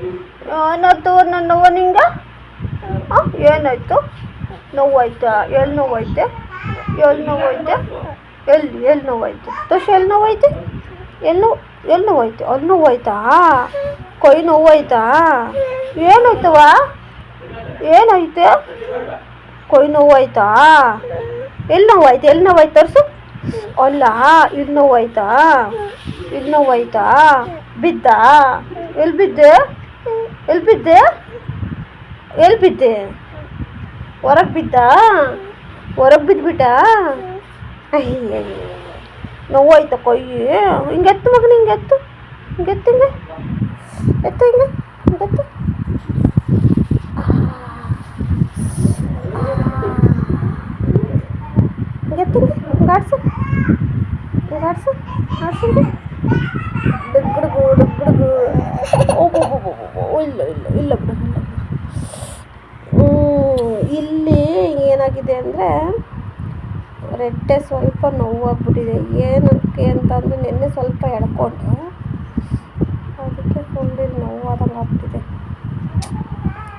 ಏನಾಯ್ತು ನನ್ನ ನೋವು ನಿಂಗೆ? ಹಾಂ ಏನಾಯ್ತು? ನೋವಾಯ್ತಾ? ಎಲ್ಲಿ ನೋವೈತೆ ಎಲ್ಲಿ ನೋವೈತೆ ಎಲ್ಲಿ ಎಲ್ಲಿ ನೋವಾಯ್ತು? ತೋರ್ಸು ಎಲ್ಲಿ ನೋವೈತೆ ಎಲ್ಲಿ ಎಲ್ಲಿ ನೋವಾಯ್ತು? ಅಲ್ಲಿ ನೋವಾಯ್ತಾ? ಕೈ ನೋವಾಯ್ತಾ? ಏನಾಯ್ತವ ಏನಾಯ್ತು? ಕೈ ನೋವಾಯ್ತಾ? ಎಲ್ಲಿ ನೋವಾಯ್ತು? ಎಲ್ಲಿ ನೋವಾಯ್ತು? ತರ್ಸು. ಅಲ್ಲ ಇಲ್ಲಿ ನೋವಾಯ್ತಾ? ಇಲ್ಲಿ ನೋವಾಯ್ತಾ? ಬಿದ್ದ? ಎಲ್ಲಿ ಬಿದ್ದೆ? ಎಲ್ಲಿ ಬಿದ್ದೆ ಎಲ್ಲಿ ಬಿದ್ದೆ ಹೊರಗೆ ಬಿದ್ದ? ಹೊರಗೆ ಬಿದ್ದುಬಿಟ್ಟ ಅಯ್ಯ ನೋವಾಯ್ತಾ ಕೊಯ್ಯಿ ಹಿಂಗೆ ಎತ್ತು ಮಗನ, ಹಿಂಗೆ ಎತ್ತು? ಹಿಂಗೆ ಎತ್ತು ಹಿಂಗೆ? ಎತ್ತು ಹಿಂಗೆ? ಹಿಂಗೆತ್ತು ಹಿಂಗೆತ್ತು ಹಿಂಗೆ ಆಡ್ಸು? ಹಿಂಗೆ ಆಡ್ಸು? ಆಡ್ಸು ಡುಗ್ಗುಡುಗು ಡುಗ್ಗುಡುಗು ಓ. ಇಲ್ಲ ಇಲ್ಲ ಇಲ್ಲ ಇಲ್ಲ ಏನಾಗಿದೆ ಅಂದರೆ ರೆಟ್ಟೆ ಸ್ವಲ್ಪ ನೋವಾಗ್ಬಿಟ್ಟಿದೆ. ಏನಕ್ಕೆ ಅಂತಂದರೆ ನಿನ್ನೆ ಸ್ವಲ್ಪ ಎಳ್ಕೊಂಡೆ. ಅದಕ್ಕೆ ಫುಲ್ ನೋವಾದಂಗೆ ಆಗ್ಬಿಟ್ಟಿದೆ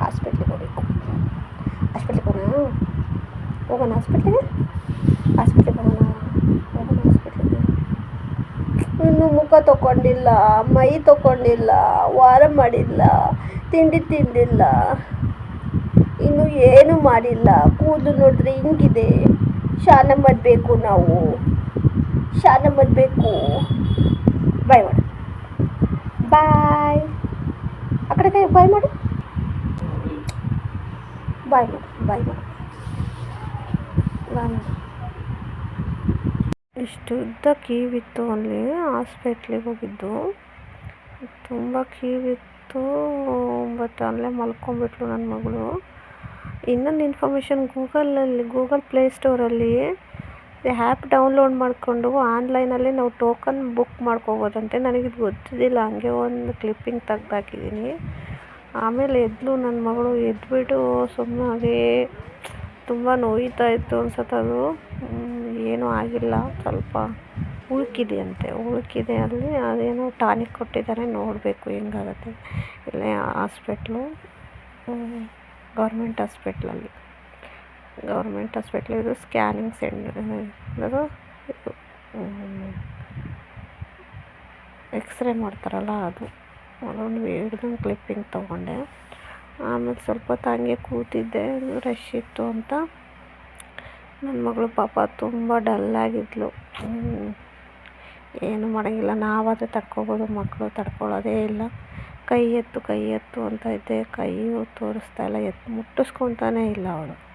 ಹಾಸ್ಪಿಟ್ಲಿಗೆ ಹೋಗಬೇಕು. ಹಾಸ್ಪಿಟ್ಲಿಗೆ ಹೋಗೋಣ ಹೋಗೋಣ ಹಾಸ್ಪಿಟ್ಲಿಗೆ ಇನ್ನು ಮುಖ ತಗೊಂಡಿಲ್ಲ, ಮೈ ತೊಕೊಂಡಿಲ್ಲ ವಾರ ಮಾಡಿಲ್ಲ, ತಿಂಡಿ ತಿಂದಿಲ್ಲ. ಇನ್ನು ಏನು ಮಾಡಿಲ್ಲ, ಕೂದಲು ನೋಡಿದ್ರೆ ಹಿಂಗಿದೆ. ಶಾನ ಮಾಡಬೇಕು ನಾವು. ಶಾನ ಮಾಡಬೇಕು. ಬಾಯ್ ಮಾಡು. ಬಾಯ್. ಆ ಕಡೆ ಕೈ ಬಾಯ್ ಮಾಡು. ಬಾಯ್ ಮಾಡು ಬಾಯ್ ಮಾಡು. ಬಾಯ್ ಮಾಡು. ಇಷ್ಟು ಉದ್ದ ಕೀವಿತ್ತು ಅಲ್ಲಿ ಹಾಸ್ಪಿಟ್ಲಿಗೆ ಹೋಗಿದ್ದು. ತುಂಬ ಕೀವಿತ್ತು ಬಟ್ ಅಲ್ಲೇ ಮಲ್ಕೊಂಬಿಟ್ಲು ನನ್ನ ಮಗಳು. ಇನ್ನೊಂದು ಇನ್ಫಾರ್ಮೇಷನ್ ಗೂಗಲಲ್ಲಿ ಗೂಗಲ್ ಪ್ಲೇ ಸ್ಟೋರಲ್ಲಿ ಆ್ಯಪ್ ಡೌನ್ಲೋಡ್ ಮಾಡಿಕೊಂಡು ಆನ್ಲೈನಲ್ಲಿ ನಾವು ಟೋಕನ್ ಬುಕ್ ಮಾಡ್ಕೋಬೋದಂತೆ. ನನಗಿದು ಗೊತ್ತಿದ್ದಿಲ್ಲ ಹಂಗೆ ಒಂದು ಕ್ಲಿಪ್ಪಿಂಗ್ ತೆಗ್ದಾಕಿದ್ದೀನಿ ಆಮೇಲೆ ಎದ್ಲು ನನ್ನ ಮಗಳು ಎದ್ದುಬಿಟ್ಟು ಸುಮ್ಮನೆ ತುಂಬ ನೋಯ್ತಾ ಇತ್ತು ಅನ್ಸುತ್ತೆ ಅದು ಹ್ಮ್, ಏನೂ ಆಗಿಲ್ಲ. ಸ್ವಲ್ಪ ಉಳುಕಿದೆಯಂತೆ. ಉಳುಕಿದೆ ಅಲ್ಲಿ. ಅದೇನೋ ಟಾನಿಕ್ ಕೊಟ್ಟಿದ್ದಾರೆ. ನೋಡಬೇಕು ಹೆಂಗಾಗತ್ತೆ. ಇಲ್ಲೇ ಹಾಸ್ಪಿಟ್ಲು ಗೌರ್ಮೆಂಟ್ ಹಾಸ್ಪಿಟ್ಲಲ್ಲಿ. ಗೌರ್ಮೆಂಟ್ ಹಾಸ್ಪಿಟ್ಲ್ ಇದು ಸ್ಕ್ಯಾನಿಂಗ್ ಸೆಂಟರ್ ಎಕ್ಸ್ರೇ ಮಾಡ್ತಾರಲ್ಲ ಅದು. ಅದೊಂದು ಹಿಡ್ದಂಗೆ ಕ್ಲಿಪ್ಪಿಂಗ್ ತೊಗೊಂಡೆ. ಆಮೇಲೆ ಸ್ವಲ್ಪ ಹೊತ್ತು ಹಂಗೆ ಕೂತಿದ್ದೆ. ರಶ್ ಇತ್ತು ಅಂತ. ನನ್ನ ಮಗಳು ಪಾಪ ತುಂಬ ಡಲ್ಲಾಗಿದ್ಲು ಏನು ಮಾಡೋಂಗಿಲ್ಲ. ನಾವಾದರೆ ತಡ್ಕೋಬೋದು ಮಕ್ಕಳು ತಡ್ಕೊಳ್ಳೋದೇ ಇಲ್ಲ. ಕೈ ಎತ್ತು ಕೈ ಎತ್ತು ಅಂತ ಇದ್ದೆ. ಕೈಯೂ ತೋರಿಸ್ತಾ ಇಲ್ಲ. ಎತ್ತು ಮುಟ್ಟಿಸ್ಕೊತಾನೇ ಇಲ್ಲ ಅವಳು.